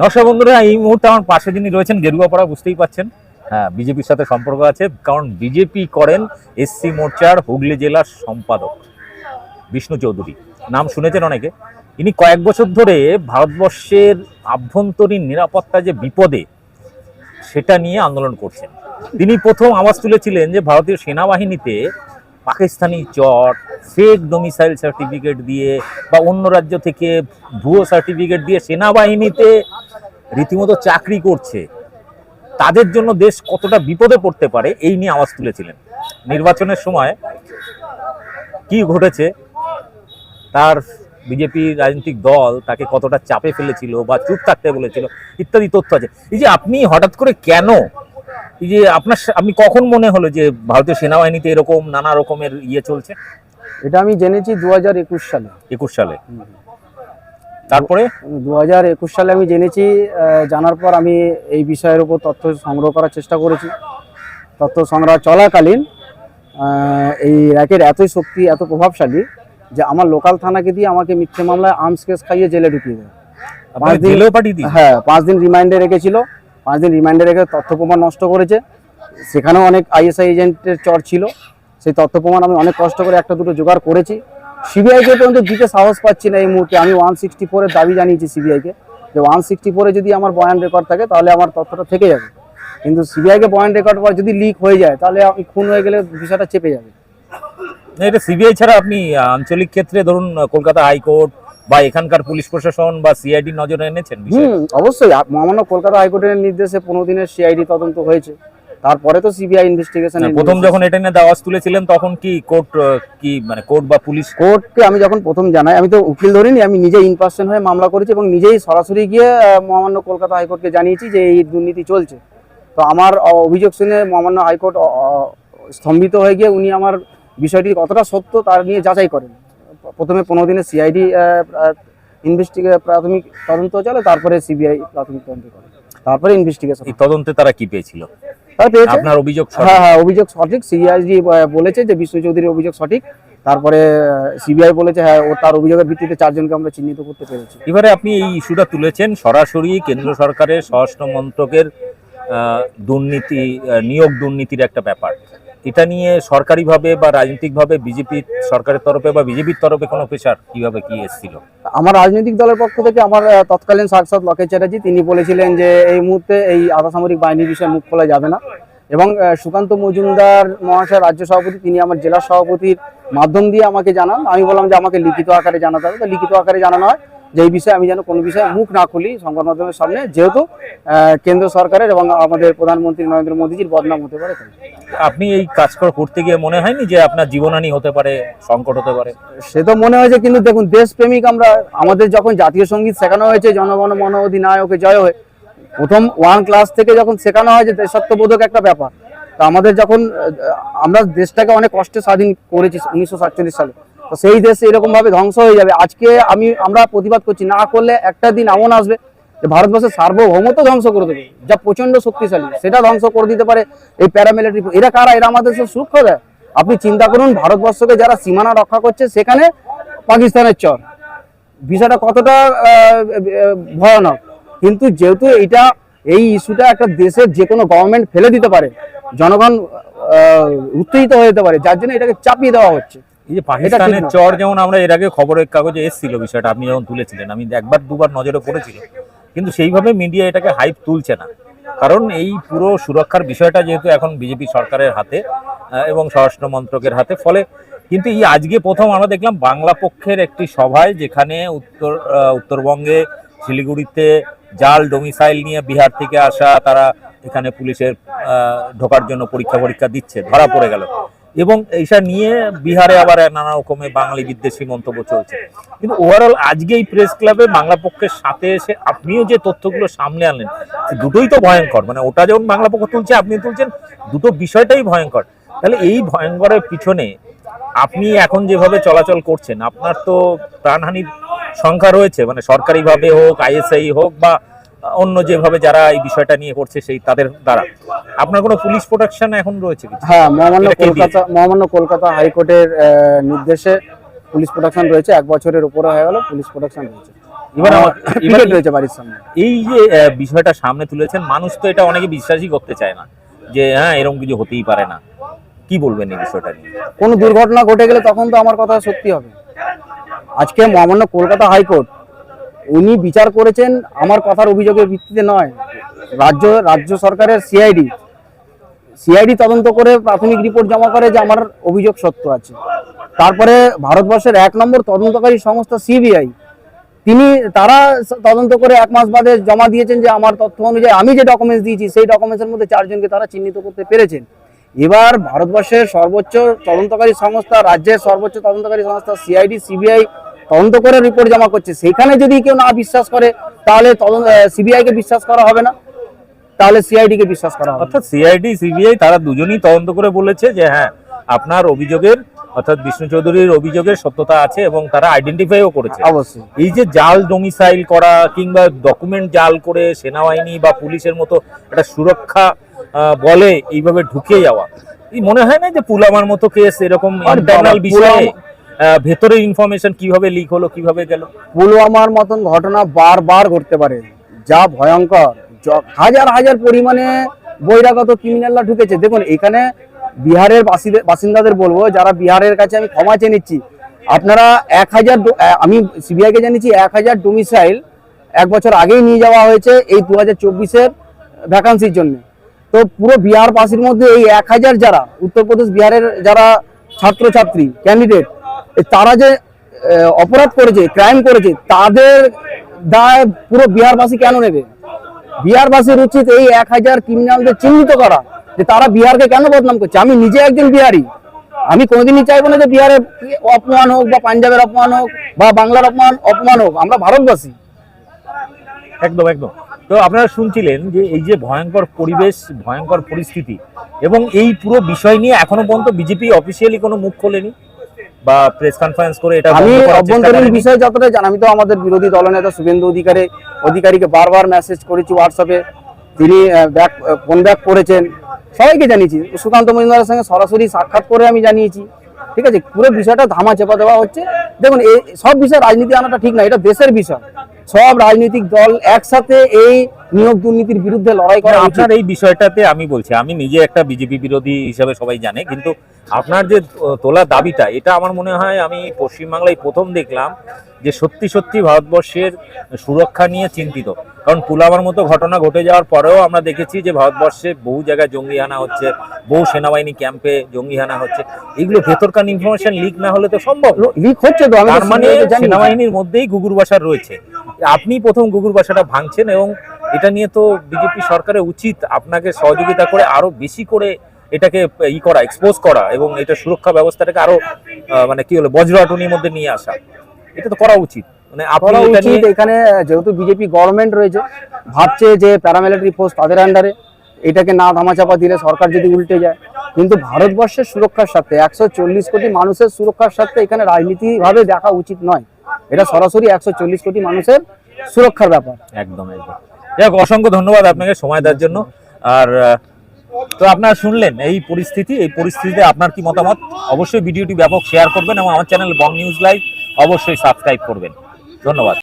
নমস্কার বন্ধুরা, এই মুহূর্তে আমার পাশে যিনি রয়েছেন, গেরুয়াপাড়া বুঝতেই পাচ্ছেন। হ্যাঁ বিজেপির সাথে সম্পর্ক আছে, কারণ বিজেপি করেন এসসি মোর্চার হুগলি জেলার সম্পাদক বিষ্ণু চৌধুরী। নাম শুনেছেন অনেকে। ইনি কয়েক বছর ধরে ভারতবর্ষের আভ্যন্তরীণ নিরাপত্তা যে বিপদে, সেটা নিয়ে আন্দোলন করছেন। তিনি প্রথম আওয়াজ তুলেছিলেন যে ভারতীয় সেনাবাহিনীতে পাকিস্তানি চট ফেক ডোমিসাইল সার্টিফিকেট দিয়ে বা অন্য রাজ্য থেকে ভুয়ো সার্টিফিকেট দিয়ে সেনাবাহিনীতে রীতিমতো চাকরি করছে, তাদের জন্য দেশ কতটা বিপদে পড়তে পারে এই নিয়ে আওয়াজ তুলেছিলেন। নির্বাচনের সময় কি ঘটেছে? তার বিজেপি রাজনৈতিক দল তাকে কতটা চাপে ফেলেছিল বা চুপ থাকতে বলেছিল, ইত্যাদি তথ্য আছে। এই যে আপনি হঠাৎ করে কেন এই যে আপনার আপনি কখন মনে হলো যে ভারতীয় সেনাবাহিনীতে এরকম নানা রকমের ইয়ে চলছে? এটা আমি জেনেছি দু হাজার একুশ সালে। একুশ সালে। তারপরে? দু হাজার একুশ সালে আমি জেনেছি জানার পর আমি এই বিষয়ের উপর তথ্য সংগ্রহ করার চেষ্টা করেছি। তথ্য সংগ্রহ চলাকালীন এই র্যাকের এতই শক্তি এত প্রভাবশালী যে আমার লোকাল থানাকে দিয়ে আমাকে মিথ্যে মামলায় আর্মস কেস খাইয়ে জেলে ঢুকিয়ে দেয়। পাঁচ দিন- হ্যাঁ পাঁচ দিন রিমাইন্ডে রেখেছিল। পাঁচ দিন রিমাইন্ডে রেখে তথ্য প্রমাণ নষ্ট করেছে। সেখানেও অনেক আইএসআই এজেন্টের চর ছিল। সেই তথ্য প্রমাণ আমি অনেক কষ্ট করে একটা দুটো জোগাড় করেছি। সিবিআইকে পর্যন্ত দিতে সাহস পাচ্ছি না এই মুহূর্তে। আমি ওয়ান সিক্সটি ফোরের দাবি জানিয়েছি সিবিআইকে যে ওয়ান সিক্সটি ফোরে যদি আমার বয়ান রেকর্ড থাকে, তাহলে আমার তথ্যটা থেকে যাবে। কিন্তু সিবিআইকে বয়ান রেকর্ড পর যদি লিক হয়ে যায়, তাহলে আমি খুন হয়ে গেলে বিষয়টা চেপে যাবে। এটা সিবিআই ছাড়া আপনি আঞ্চলিক ক্ষেত্রে ধরুন কলকাতা হাইকোর্ট বা এখানকার পুলিশ প্রশাসন বা সিআইডি নজরে এনেছেন হুম অবশ্যই। মহামান্য কলকাতা হাইকোর্টের নির্দেশে পনেরো দিনের সিআইডি তদন্ত হয়েছে। তারপরে তো সিবিআই ইনভেস্টিগেশন প্রথম যখন এটা নিয়ে আওয়াজ তুলেছিলেন তখন কি কোর্ট কি মানে কোর্ট বা পুলিশ? কোর্টকে আমি যখন প্রথম জানাই আমি তো উকিল ধরিনি আমি নিজেই ইন পার্সন হয়ে মামলা করেছি এবং নিজেই সরাসরি গিয়ে মহামান্য কলকাতা হাইকোর্টকে জানিয়েছি যে এই দুর্নীতি চলছে। তো আমার অভিযোগ শুনে মহামান্য হাইকোর্ট স্তম্ভিত হয়ে গিয়ে উনি আমার বিষয়টি কতটা সত্য তার নিয়ে যাচাই করেন। প্রথমে পনেরো দিনের সিআইডি ইনভেস্টিগে প্রাথমিক তদন্ত চলে তারপরে সিবিআই প্রাথমিক তদন্ত করে। তারপরে ইনভেস্টিগেশন তদন্তে তারা কি পেয়েছিল? আপনার অভিযোগ হ্যাঁ হ্যাঁ অভিযোগ সঠিক। সিআইজি বলেছে যে বিষ্ণু চৌধুরীর অভিযোগ সঠিক। তারপরে সিবিআই বলেছে হ্যাঁ ও তার অভিযোগের ভিত্তিতে চারজনকে আমরা চিহ্নিত করতে পেরেছি। এবারে আপনি এই ইস্যুটা তুলেছেন সরাসরি কেন্দ্র সরকারের স্বরাষ্ট্র মন্ত্রকের দুর্নীতি নিয়োগ দুর্নীতির একটা ব্যাপার। এটা নিয়ে সরকারিভাবে বা রাজনৈতিকভাবে বিজেপি সরকারের তরফে বা বিজেপির তরফে কোনো প্রেশার কীভাবে কি এসেছিল? আমার রাজনৈতিক দলের পক্ষ থেকে আমার তৎকালীন সাংসদ লকেট চ্যাটার্জি, তিনি বলেছিলেন যে এই মুহূর্তে এই আধাসামরিক বাহিনীর বিষয়ে মুখ খোলা যাবে না। এবং সুকান্ত মজুমদার মহাশয় রাজ্য সভাপতি, তিনি আমার জেলা সভাপতির মাধ্যম দিয়ে আমাকে জানান। আমি বললাম যে আমাকে লিখিত আকারে জানাতে হবে। তো লিখিত আকারে জানানো হয় যে বিষয়ে আমি যেন কোনো বিষয়ে মুখ না খুলি সংবাদ মাধ্যমের সামনে যেহেতু কেন্দ্র সরকারের এবং আমাদের প্রধানমন্ত্রী নরেন্দ্র মোদীজির বদনাম হতে পারে আপনি এই কাজ কর- করতে গিয়ে মনে হয়নি যে আপনার জীবনহানি হতে পারে সংকট হতে পারে? সে তো মনে হয়েছে কিন্তু দেখুন দেশপ্রেমিক আমরা আমাদের যখন জাতীয় সংগীত শেখানো হয়েছে জনগণ মন অধিনায়কে জয় হয়ে প্রথম ওয়ান ক্লাস থেকে যখন শেখানো হয় যে দেশত্ববোধক একটা ব্যাপার তো আমাদের যখন আমরা দেশটাকে অনেক কষ্টে স্বাধীন করেছি উনিশশো সাতচল্লিশ সালে। তো সেই দেশ এরকম ভাবে ধ্বংস হয়ে যাবে। আজকে আমি, আমরা প্রতিবাদ করছি, না করলে একটা দিন এমন আসবে যে ভারতবর্ষের সার্বভৌমত্ব ধ্বংস করে দেবে, যা প্রচণ্ড শক্তিশালী। সেটা ধ্বংস করে দিতে পারে এই প্যারামিলিটারি এরা কারা? এরা আমাদের সুরক্ষা দেয়। আপনি চিন্তা করুন, ভারতবর্ষকে যারা সীমানা রক্ষা করছে, সেখানে পাকিস্তানের চর। বিষয়টা কতটা ভয়ানক। কিন্তু যেহেতু এটা, এই ইস্যুটা একটা দেশের যে কোনো গভর্নমেন্ট ফেলে দিতে পারে, জনগণ উত্তেজিত হয়ে যেতে পারে, যার জন্য এটাকে চাপিয়ে দেওয়া হচ্ছে। এই যে পাকিস্তানের চর যেমন আমরা এর আগে খবরের কাগজে এসেছিল বিষয়টা আপনি যখন তুলেছিলেন আমি একবার দুবার নজরে পড়েছিল। কিন্তু সেইভাবে মিডিয়া এটাকে হাইপ তুলছে না। কারণ এই পুরো সুরক্ষার বিষয়টা যেহেতু এখন বিজেপি সরকারের হাতে এবং স্বরাষ্ট্র মন্ত্রকের হাতে ফলে কিন্তু এই আজকে প্রথম আমরা দেখলাম বাংলা পক্ষের একটি সভায় যেখানে উত্তর উত্তরবঙ্গে শিলিগুড়িতে জাল ডোমিসাইল নিয়ে বিহার থেকে আসা তারা এখানে পুলিশের ঢোকার জন্য পরীক্ষা পরীক্ষা দিচ্ছে ধরা পড়ে গেল। এবং এইসব নিয়ে বিহারে আবার নানা রকমের বাঙালি বিদ্বেষী মন্তব্য চলছে। কিন্তু ওভারঅল আজকে এই প্রেস ক্লাবে বাংলা পক্ষের সাথে এসে আপনিও যে তথ্যগুলো সামনে আনলেন দুটোই তো ভয়ঙ্কর। মানে ওটা যেমন বাংলা পক্ষ তুলছে আপনি তুলছেন, দুটো বিষয়টাই ভয়ঙ্কর। তাহলে এই ভয়ঙ্করের পিছনে আপনি এখন যেভাবে চলাচল করছেন, আপনার তো প্রাণহানির সংখ্যা রয়েছে। মানে সরকারিভাবে হোক আইএসআই হোক বা অন্য যেভাবে যারা এই বিষয়টা নিয়ে করছে সেই তাদের দ্বারা। আপনার কোনো পুলিশ প্রোটেকশন এখন রয়েছে হ্যাঁ মহামান্য কলকাতা মহামান্য কলকাতা হাইকোর্টের নির্দেশে পুলিশ প্রোটেকশন রয়েছে। এক বছরের উপরে হয়ে গেল পুলিশ প্রোটেকশন এবার রয়েছে বাড়ির সামনে। এই যে বিষয়টা সামনে তুলেছেন মানুষ তো এটা অনেকে বিশ্বাসই করতে চায় না যে হ্যাঁ এরকম কিছু হতেই পারে না। কি বলবেন এই বিষয়টা নিয়ে? কোনো দুর্ঘটনা ঘটে গেলে তখন তো আমার কথা সত্যি হবে। আজকে মহামান্য কলকাতা হাইকোর্ট উনি বিচার করেছেন আমার কথার অভিযোগের ভিত্তিতে নয়। রাজ্য রাজ্য সরকারের সিআইডি সিআইডি তদন্ত করে প্রাথমিক রিপোর্ট জমা করে যে আমার অভিযোগ সত্য আছে। তারপরে ভারতবর্ষের এক নম্বর তদন্তকারী সংস্থা সিবিআই তিনি, তারা তদন্ত করে এক মাস বাদে জমা দিয়েছেন যে আমার তথ্য অনুযায়ী আমি যে ডকুমেন্টস দিয়েছি, সেই ডকুমেন্টসের মধ্যে চারজনকে তারা চিহ্নিত করতে পেরেছেন। এবার ভারতবর্ষের সর্বোচ্চ তদন্তকারী সংস্থা, রাজ্যের সর্বোচ্চ তদন্তকারী সংস্থা সিআইডি সিবিআই তদন্ত করে রিপোর্ট জমা করছে। সেখানে যদি কেউ না বিশ্বাস করে তাহলে সিবিআই কে বিশ্বাস করা হবে না। তাহলে সিআইডি কে বিশ্বাস করা হবে অর্থাৎ সিআইডি সিবিআই তারা দুজনেই তদন্ত করে বলেছে যে হ্যাঁ আপনার অভিযোগের অর্থাৎ বিষ্ণু চৌধুরীর অভিযোগের সত্যতা আছে এবং তারা আইডেন্টিফাইও করেছে। অবশ্যই। এই যে জাল ডোমিসাইল করা কিংবা ডকুমেন্ট জাল করে সেনাবাহিনী বা পুলিশের মতো একটা সুরক্ষা বলে এইভাবে ঢুকে যাওয়া মনে হয় না যে পুলামার মতো কেস এরকম ইন্টারনাল বিষয়ে ভেতরের ইনফরমেশন কীভাবে লিক হলো, কীভাবে গেল? পুলওয়ামার মতন ঘটনা বারবার ঘটতে পারে, যা ভয়ঙ্কর। হাজার হাজার পরিমাণে বহিরাগত ক্রিমিনালরা ঢুকেছে। দেখুন, এখানে বিহারের বাসিন্দাদের বলব, যারা বিহারের কাছে আমি ক্ষমা চেয়ে নিচ্ছি, আপনারা এক হাজার আমি সিবিআই কে জানিয়েছি, এক হাজার ডোমিসাইল এক বছর আগেই নিয়ে যাওয়া হয়েছে এই দু হাজার চব্বিশের ভ্যাকান্সির জন্য। তো পুরো বিহারবাসীর মধ্যে এই এক হাজার যারা, উত্তরপ্রদেশ বিহারের যারা ছাত্রছাত্রী ক্যান্ডিডেট তারা যে অপরাধ করেছে ক্রাইম করেছে, তাদের দায় পুরো বিহারবাসী কেন নেবে? বিহারবাসীর উচিত এই এক হাজার ক্রিমিনালদের চিহ্নিত করা যে তারা বিহারকে কেন বদনাম করছে? আমি নিজে একজন বিহারি। আমি কোনোদিনই চাইব না যে বিহারের অপমান হোক বা পাঞ্জাবের অপমান হোক বা বাংলার অপমান অপমান হোক। আমরা ভারতবাসী। একদম একদম। তো আপনারা শুনছিলেন যে এই যে ভয়ঙ্কর পরিবেশ, ভয়ঙ্কর পরিস্থিতি এবং এই পুরো বিষয় নিয়ে এখনও পর্যন্ত বিজেপি অফিসিয়ালি কোনো মুখ খোলেনি? বা প্রেস কনফারেন্স করে এটা আমি অভ্যন্তরীণ। বিষয় যতটা জানি আমি তো আমাদের বিরোধী দলনেতা শুভেন্দু অধিকারী অধিকারীকে বারবার মেসেজ করেছি হোয়াটসঅ্যাপে তিনি ব্যাক ফোন ব্যাক করেছেন। সবাইকে জানিয়েছি। সুকান্ত মজুমদারের সঙ্গে সরাসরি সাক্ষাৎ করে আমি জানিয়েছি। ঠিক আছে? পুরো বিষয়টা ধামা চেপা দেওয়া হচ্ছে। দেখুন এই সব বিষয়ে রাজনীতি আনাটা ঠিক না এটা দেশের বিষয়। সব রাজনৈতিক দল একসাথে এই নিয়োগ দুর্নীতির বিরুদ্ধে লড়াই করা আপনার এই বিষয়টাতে আমি বলছি আমি নিজে একটা বিজেপি বিরোধী হিসাবে সবাই জানে কিন্তু আপনার যে তোলা দাবিটা এটা আমার মনে হয় আমি পশ্চিমবাংলায় প্রথম দেখলাম যে সত্যি সত্যি ভারতবর্ষের সুরক্ষা নিয়ে চিন্তিত। কারণ পুলামার মতো ঘটনা ঘটে যাওয়ার পরেও আমরা দেখেছি যে ভারতবর্ষে বহু জায়গায় জঙ্গি হানা হচ্ছে বহু সেনাবাহিনী ক্যাম্পে জঙ্গি হানা হচ্ছে। এগুলো ভেতরকার ইনফরমেশন লিক না হলে তো সম্ভব। লিক হচ্ছে তো তার মানে সেনাবাহিনীর মধ্যেই গুগুর বাসা রয়েছে। আপনি প্রথম গুগুর বাসাটা ভাঙছেন এবং এটা নিয়ে তো বিজেপি সরকারের উচিত আপনাকে সহযোগিতা করে আরও বেশি করে এটাকে ই করা এক্সপোজ করা এবং এটা সুরক্ষা ব্যবস্থাটাকে আরও মানে কি হলো বজ্রাটনির মধ্যে নিয়ে আসা। এটা তো করা উচিত। মানে উচিত এখানে যেহেতু বিজেপি গভর্নমেন্ট রয়েছে ভাবছে যে প্যারামিলিটারি ফোর্স তাদের আন্ডারে এটাকে না ধামাচাপা দিলে সরকার যদি উল্টে যায়। কিন্তু ভারতবর্ষের সুরক্ষার সাথে একশো চল্লিশ কোটি মানুষের সুরক্ষার সাথে এখানে রাজনীতি ভাবে দেখা উচিত নয়। এটা সরাসরি একশো চল্লিশ কোটি মানুষের সুরক্ষার ব্যাপার। একদম একদম। যাক অসংখ্য ধন্যবাদ আপনাকে সময় দেওয়ার জন্য। আর তো আপনারা শুনলেন এই পরিস্থিতি, এই পরিস্থিতিতে আপনার কি মতামত? অবশ্যই ভিডিওটি ব্যাপক শেয়ার করবেন এবং আমার চ্যানেল বং নিউজ লাইভ অবশ্যই সাবস্ক্রাইব করবেন। ধন্যবাদ।